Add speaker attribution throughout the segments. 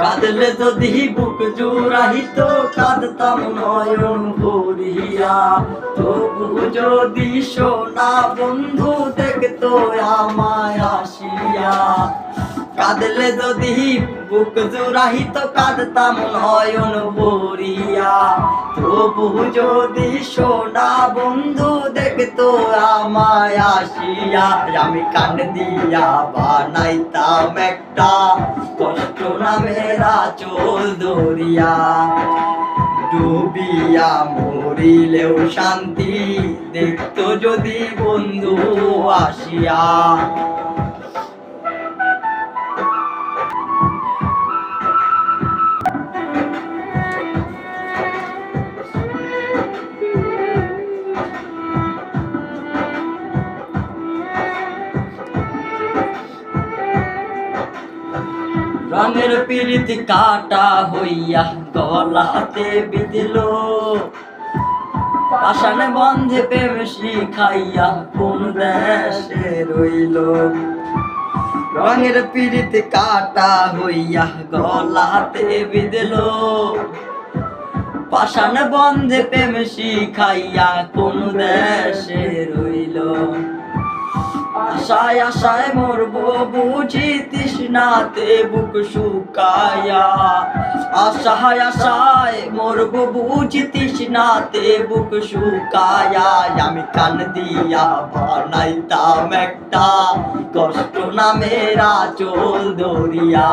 Speaker 1: কাঁদলে যদি বুক জুড়াহিত কাঁদতাম নয়ন ভরিয়া। তবু যদি সোনা বন্ধু দেখতো আমায় আসিয়া। কাঁদলে যদি বুক জুড়াহিত কাঁদতাম নয়ন ভরিয়া। তবু যদি সোনা বন্ধু দেখতো আমায় আসিয়া। আমি কান দিয়া বানাইতাম একটা কষ্ট নামেরা চোল দরিয়া ডুবিয়া মরিলেও শান্তি দেখতো যদি বন্ধু আসিয়া। রঙের পিরিতি কাটা হইয়া গলাতে বিদিল পাশানে বন্ধে প্রেম শিখাইয়া কোন দেশে রইল। রঙের পিরিতি কাটা হইয়া গলাতে বিদিল পাশান বন্ধে প্রেম শিখাইয়া কোন দেশে রইল। আশায় আশায় মরব, বুঝি তৃষ্ণাতে বুক শুকায়া। আশায় আশায় মরব, বুঝি তৃষ্ণাতে বুক শুকায়া। আমি কান দিয়া বানাইতাম একটা কষ্ট নামেরা চোল দরিয়া।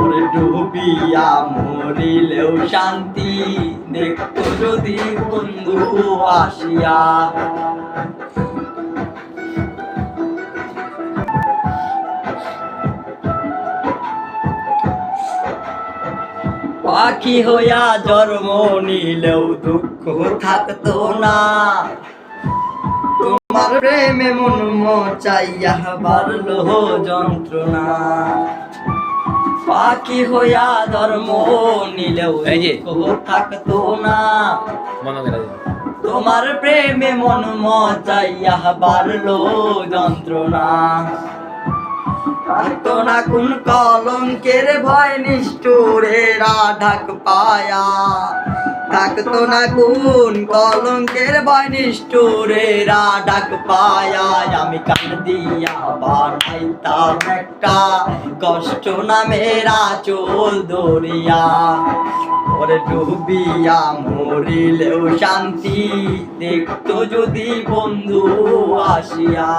Speaker 1: ওরে ডুবিয়া মরিলেও শান্তি দেখতো যদি বন্ধু আসিয়া। পাখি হইয়া জন্ম নিলেও দুঃখ থাকতো না তোমার প্রেমে মন চাইয়া বাড়লো যন্ত্রণা পাখি হইয়া ধর্ম নিলেও। থাকতো না। তোমার প্রেমে মন চাইয়া বাড়লো যন্ত্রণা থাকতো না কোন কলঙ্কের ভয় নিষ্ঠুরেরা ঢাক পায়া। থাকতো না কোন কলঙ্কের ভয় নিষ্ঠুরেরা ডাক পায়া। আমি কান দিয়া বানাইতাম একটা কষ্ট নামেরা চোল দরিয়া ওরে ডুবিয়া মরিলেও শান্তি দেখতো যদি বন্ধু আসিয়া।